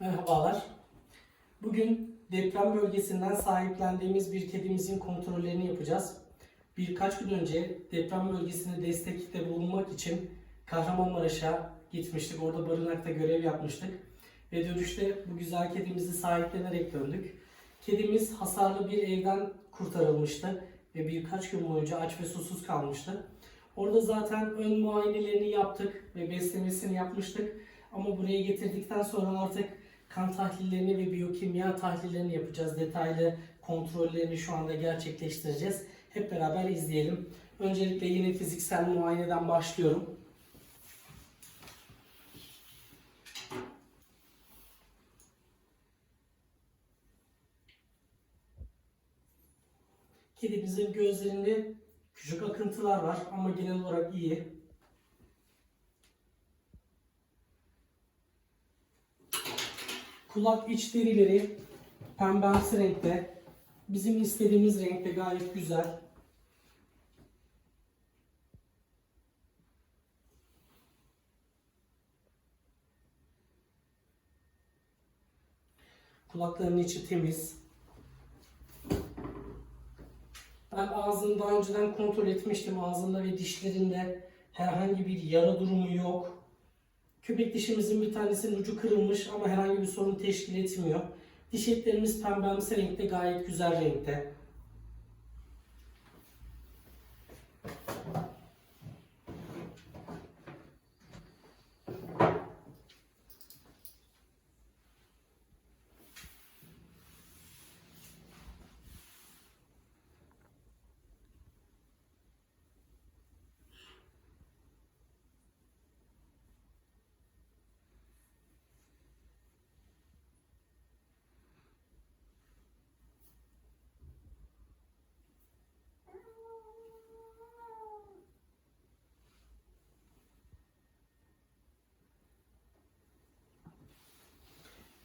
Merhabalar. Bugün deprem bölgesinden sahiplendiğimiz bir kedimizin kontrollerini yapacağız. Birkaç gün önce deprem bölgesine destekte bulunmak için Kahramanmaraş'a gitmiştik. Orada barınakta görev yapmıştık. Ve dönüşte bu güzel kedimizi sahiplenerek döndük. Kedimiz hasarlı bir evden kurtarılmıştı ve birkaç gün boyunca aç ve susuz kalmıştı. Orada zaten ön muayenelerini yaptık ve beslemesini yapmıştık. Ama buraya getirdikten sonra artık kan tahlillerini ve biyokimya tahlillerini yapacağız. Detaylı kontrollerini şu anda gerçekleştireceğiz. Hep beraber izleyelim. Öncelikle yine fiziksel muayeneden başlıyorum. Kedimizin gözlerinde küçük akıntılar var ama genel olarak iyi. Kulak iç derileri pembemsi renkte. Bizim istediğimiz renkte gayet güzel. Kulaklarının içi temiz. Ben ağzını daha önceden kontrol etmiştim. Ağzında ve dişlerinde herhangi bir yara durumu yok. Köpek dişimizin bir tanesinin ucu kırılmış ama herhangi bir sorun teşkil etmiyor. Diş etlerimiz pembemsi renkte gayet güzel renkte.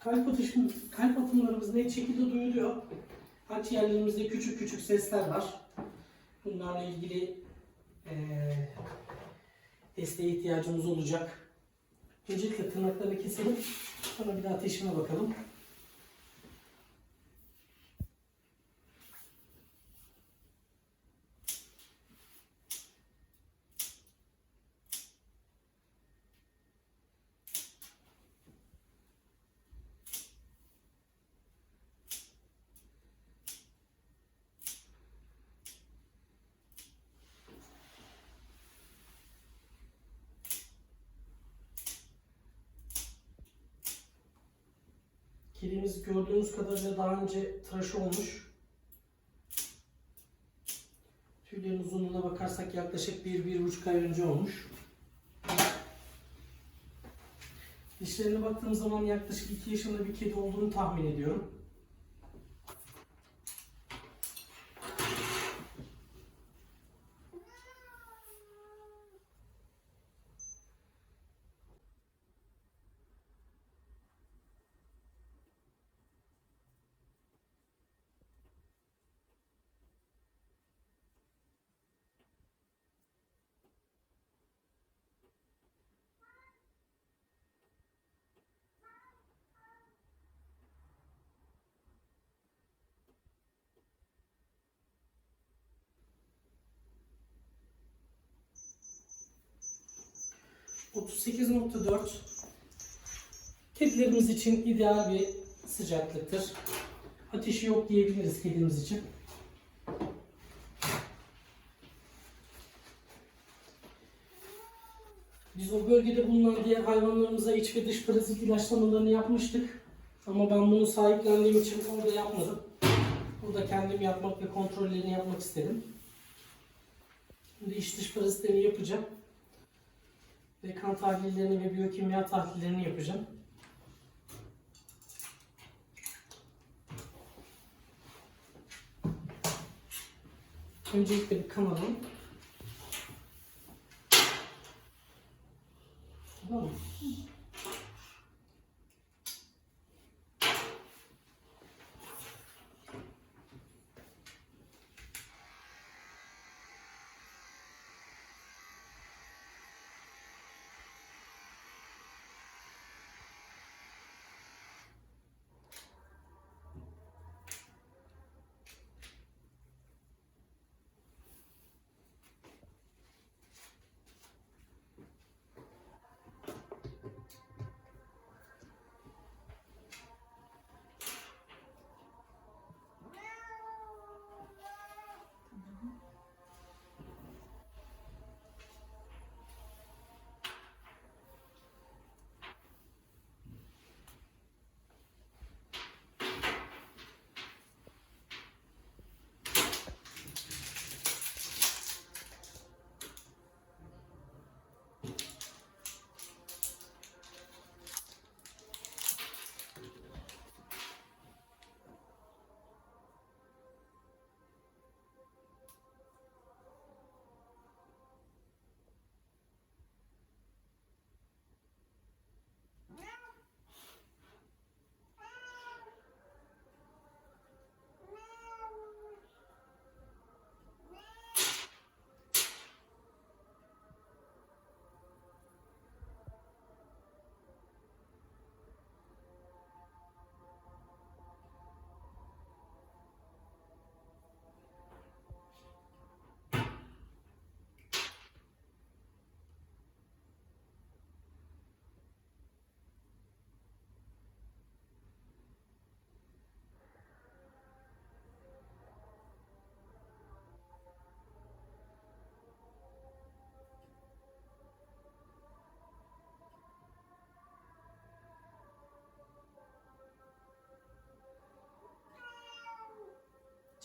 Kalp, atışım, kalp atımlarımız net şekilde duyuluyor. Akciğerlerimizde küçük küçük sesler var. Bunlarla ilgili eee desteğe ihtiyacımız olacak. Öncelikle tırnakları keselim. Sonra bir de ateşime bakalım. Kedimiz gördüğünüz kadarıyla daha önce tıraş olmuş. Tüylerin uzunluğuna bakarsak yaklaşık 1-1,5 ay önce olmuş. Dişlerine baktığım zaman yaklaşık 2 yaşında bir kedi olduğunu tahmin ediyorum. ...38.4... ...kedilerimiz için ideal bir sıcaklıktır. Ateşi yok diyebiliriz kedimiz için. Biz o bölgede bulunan diğer hayvanlarımıza iç ve dış parazit ilaçlamalarını yapmıştık. Ama ben bunu sahiplendiğim için orada yapmadım. Burada kendim yapmak ve kontrollerini yapmak istedim. Şimdi iç dış parazitlerini yapacağım. Ve kan tahlillerini ve biyokimya tahlillerini yapacağım. Öncelikle bir kan alalım.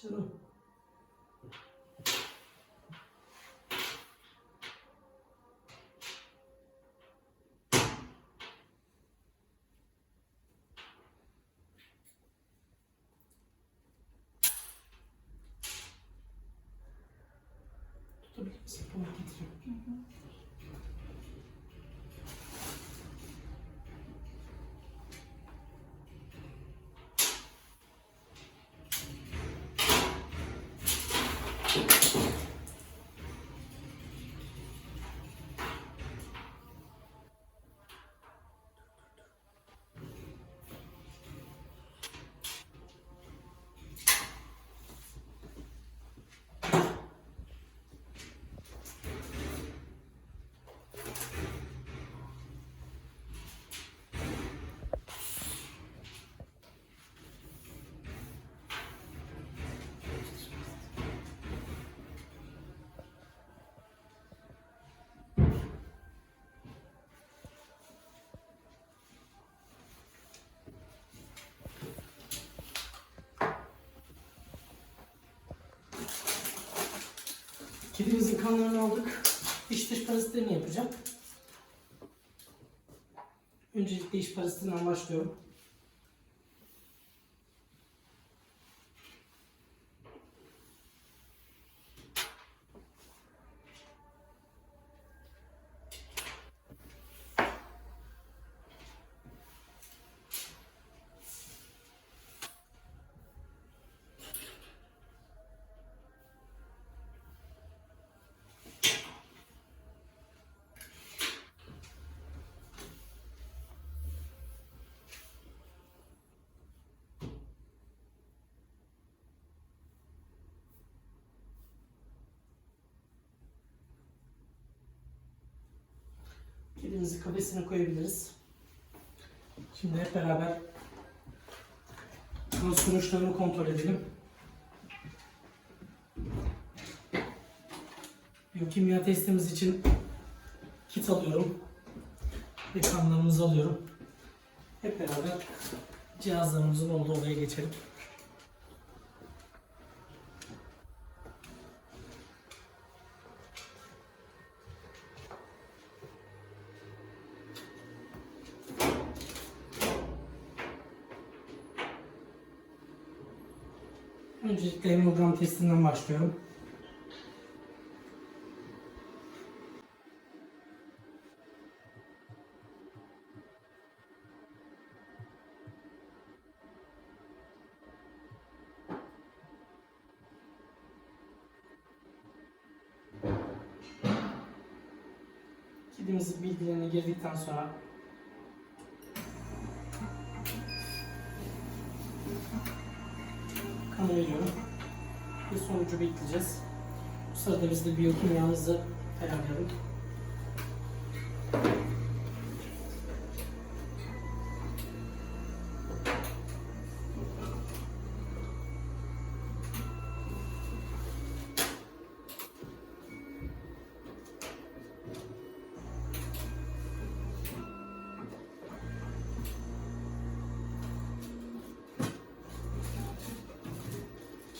Canım. Tutabilir misin? Tamam. Kedimizin kanlarını aldık. İç dış parazitlerini yapacağım. Öncelikle iç parazitinden başlıyorum. Kedimizi kafesine koyabiliriz. Şimdi hep beraber sonuçlarını kontrol edelim. Biyokimya testimiz için kit alıyorum. Ve kanlarımızı alıyorum. Hep beraber cihazlarımızın olduğu odaya geçelim. Öncelikle hemogram testinden başlıyorum. Kedimizin bilgilerine girdikten sonra veriyorum. Bir sonucu bekleyeceğiz. Bu sırada biz de biyokimyamızı ayarlayalım.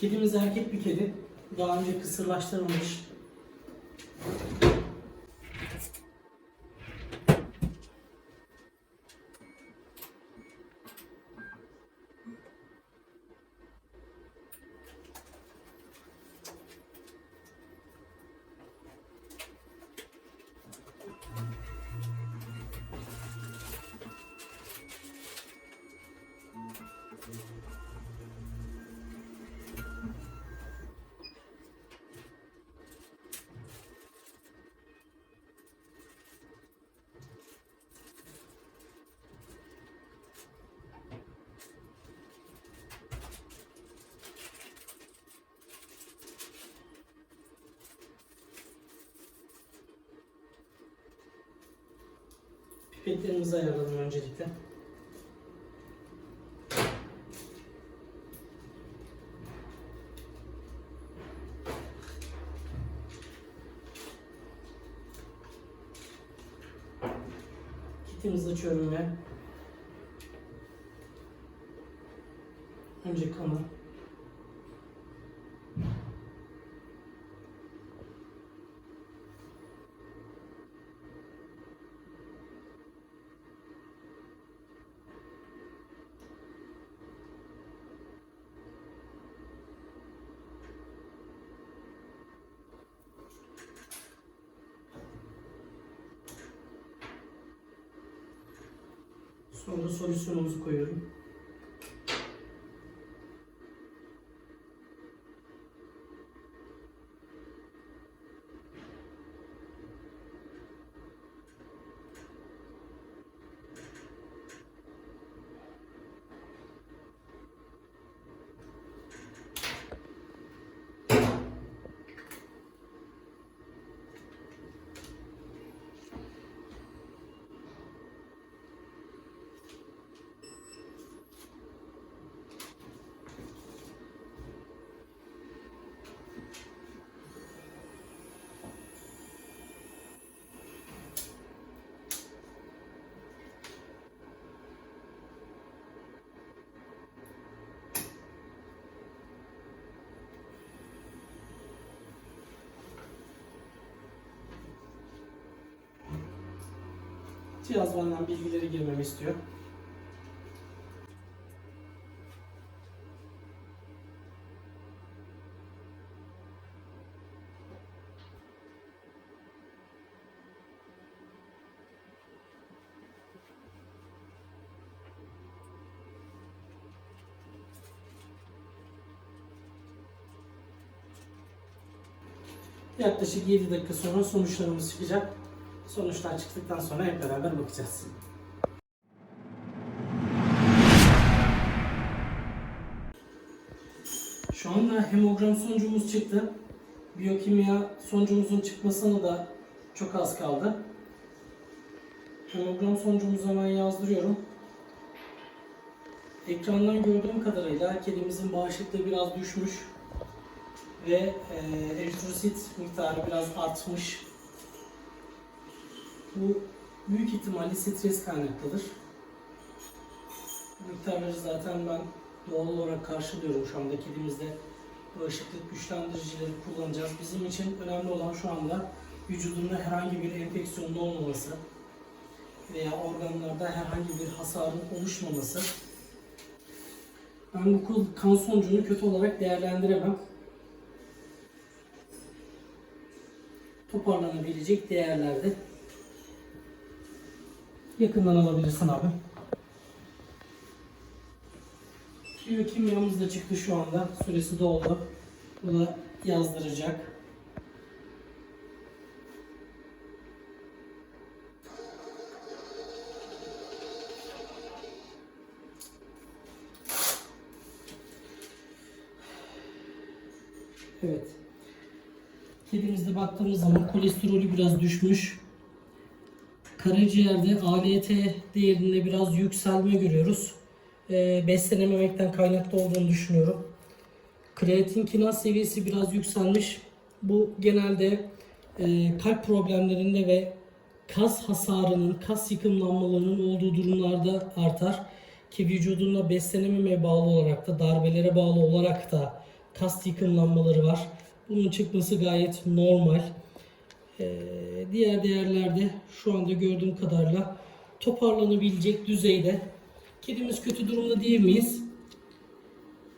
Kedimiz erkek bir kedi. Daha önce kısırlaştırılmış. Pipetlerimizi ayarlayalım öncelikle. Kitimizi açıyorum ve önce kanı Sonra solüsyonumuzu koyuyorum. Cihaz benden bilgileri girmemi istiyor. Yaklaşık 7 dakika sonra sonuçlarımız çıkacak. Sonuçlar çıktıktan sonra hep beraber bakacağız. Şu anda hemogram sonucumuz çıktı. Biyokimya sonucumuzun çıkmasına da çok az kaldı. Hemogram sonucumuzu hemen yazdırıyorum. Ekrandan gördüğüm kadarıyla kedimizin bağışıklığı biraz düşmüş ve e, eritrosit miktarı biraz artmış. Bu büyük ihtimalle stres kaynaklıdır. Miktarları zaten ben doğal olarak karşılıyorum şu anda kedimizde bağışıklık güçlendiricileri kullanacağız. Bizim için önemli olan şu anda vücudunda herhangi bir enfeksiyonun olmaması veya organlarda herhangi bir hasarın oluşmaması. Ben bu kan sonucunu kötü olarak değerlendiremem. Toparlanabilecek değerlerde. Yakından alabilirsin abi. Biyokimyamız da çıktı şu anda. Süresi doldu. Bu da yazdıracak. Evet. Kedimizde baktığımız zaman kolesterolü biraz düşmüş. Karaciğerde ALT değerinde biraz yükselme görüyoruz. Ee, beslenememekten kaynaklı olduğunu düşünüyorum. Kreatin kinaz seviyesi biraz yükselmiş. Bu genelde e, kalp problemlerinde ve kas hasarının, kas yıkımlanmalarının olduğu durumlarda artar. Ki vücudunda beslenememeye bağlı olarak da, darbelere bağlı olarak da kas yıkımlanmaları var. Bunun çıkması gayet normal. Ee, diğer değerlerde şu anda gördüğüm kadarıyla toparlanabilecek düzeyde. Kedimiz kötü durumda değil miyiz?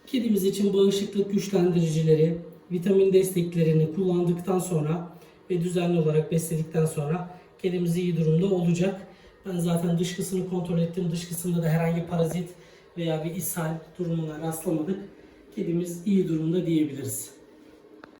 Kedimiz için bağışıklık güçlendiricileri, vitamin desteklerini kullandıktan sonra ve düzenli olarak besledikten sonra kedimiz iyi durumda olacak. Ben zaten dışkısını kontrol ettim. Dışkısında da herhangi parazit veya bir ishal durumuna rastlamadık. Kedimiz iyi durumda diyebiliriz.